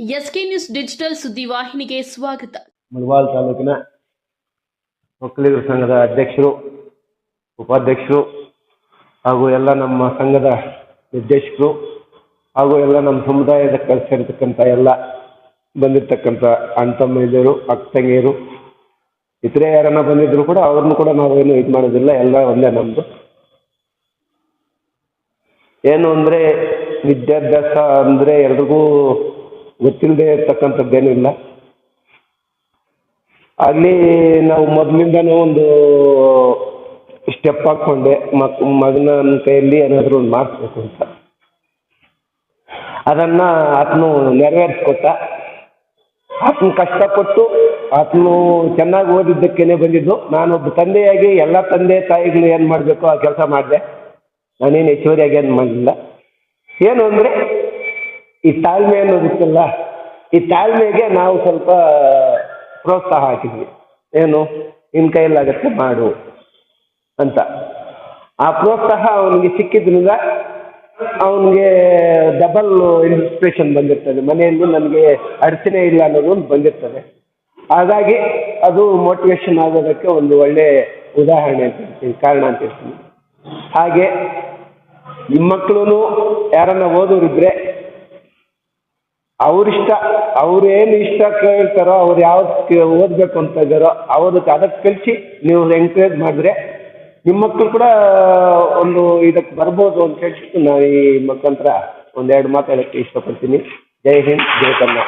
SK news digital ಸುದ್ದಿವಾಹಿನಿಗೆ ಸ್ವಾಗತ. ಮುಳಬಾಲ್ ತಾಲೂಕಿನ ಒಕ್ಕಲಿಗರ ಸಂಘದ ಅಧ್ಯಕ್ಷರು, ಉಪಾಧ್ಯಕ್ಷರು ಹಾಗೂ ಎಲ್ಲ ನಮ್ಮ ಸಂಘದ ನಿರ್ದೇಶಕರು ಹಾಗೂ ಎಲ್ಲ ನಮ್ಮ ಸಮುದಾಯದ ಕಲಿಸಿರ್ತಕ್ಕಂಥ ಎಲ್ಲ ಬಂದಿರತಕ್ಕಂಥ ಅಣ್ಣ ಮಹಿಳೆಯರು ಅಕ್ಕ ತಂಗಿಯರು ಇತರೆ ಯಾರನ್ನ ಬಂದಿದ್ರು ಕೂಡ ಅವ್ರನ್ನು ಕೂಡ ನಾವೇನು ಇದು ಮಾಡೋದಿಲ್ಲ, ಎಲ್ಲ ಒಂದೇ ನಮ್ಮದು ಏನು ಅಂದರೆ ವಿದ್ಯಾಭ್ಯಾಸ ಅಂದರೆ ಎಲ್ರಿಗೂ ಗೊತ್ತಿಲ್ಲದೆ ಇರ್ತಕ್ಕಂಥದ್ದೇನಿಲ್ಲ ಅಲ್ಲಿ ನಾವು ಮೊದಲಿಂದನೂ ಒಂದು ಸ್ಟೆಪ್ ಹಾಕ್ಕೊಂಡೆ. ಮಕ್, ಮಗನ ಕೈಯಲ್ಲಿ ಏನಾದರೂ ಒಂದು ಮಾಡಿಸ್ಬೇಕು ಅಂತ. ಅದನ್ನು ಆತನು ನೆರವೇರಿಸ್ಕೊಟ್ಟ. ಆತನ ಕಷ್ಟಪಟ್ಟು ಆತನು ಚೆನ್ನಾಗಿ ಓದಿದ್ದಕ್ಕೇನೆ ಬಂದಿದ್ದು. ನಾನೊಬ್ಬ ತಂದೆಯಾಗಿ ಎಲ್ಲ ತಂದೆ ತಾಯಿಗಳು ಏನು ಮಾಡಬೇಕು ಆ ಕೆಲಸ ಮಾಡಿದೆ. ನಾನೇನು ಹೆಚ್ಚುವರಿಯಾಗಿ ಏನು ಮಾಡಲಿಲ್ಲ. ಏನು ಅಂದರೆ ಈ ತಾಳ್ಮೆ ಅನ್ನೋದಿತ್ತಲ್ಲ ಈ ತಾಳ್ಮೆಗೆ ನಾವು ಸ್ವಲ್ಪ, ಪ್ರೋತ್ಸಾಹ ಹಾಕಿದ್ವಿ. ಏನು? ನಿನ್ನ ಕೈಯಲ್ಲಾಗತ್ತೆ ಮಾಡು ಅಂತ. ಆ ಪ್ರೋತ್ಸಾಹ ಅವನಿಗೆ ಸಿಕ್ಕಿದ್ರಿಂದ ಅವನಿಗೆ ಡಬಲ್ ಇನ್ಸ್ಪಿರೇಷನ್ ಬಂದಿರ್ತದೆ. ಮನೆಯಲ್ಲಿ ನನಗೆ ಅಡಚಣೆ ಇಲ್ಲ ಅನ್ನೋದು ಒಂದು ಬಂದಿರ್ತದೆ. ಹಾಗಾಗಿ ಅದು ಮೋಟಿವೇಶನ್ ಆಗೋದಕ್ಕೆ ಒಂದು ಒಳ್ಳೆ ಉದಾಹರಣೆ ಅಂತ ಹೇಳ್ತೀನಿ, ಕಾರಣ ಅಂತ ಹೇಳ್ತೀನಿ. ಹಾಗೆ ನಿಮ್ಮ ಮಕ್ಕಳು ಯಾರನ್ನ ಓದೋರಿದ್ರೆ ಅವ್ರಿಷ್ಟ, ಅವ್ರು ಏನು ಇಷ್ಟ ಕೇಳ್ತಾರೋ ಅವ್ರು ಯಾವ್ದು ಓದಬೇಕು ಅಂತ ಇದ್ದಾರೋ ಅವ್ರಿಗೆ ಅದಕ್ಕೆ ಕಲಿಸಿ ನೀವು ಎಂಕರೇಜ್ ಮಾಡಿದ್ರೆ ನಿಮ್ಮ ಮಕ್ಕಳು ಕೂಡ ಒಂದು ಇದಕ್ಕೆ ಬರ್ಬೋದು ಅಂತ ಹೇಳ್ಬಿಟ್ಟು ನಾನು ಈ ಮುಖಾಂತರ ಒಂದೆರಡು ಮಾತಾಡೋಕ್ಕೆ ಇಷ್ಟಪಡ್ತೀನಿ. ಜೈ ಹಿಂದ್, ಜೈ ಕನ್ನಡ.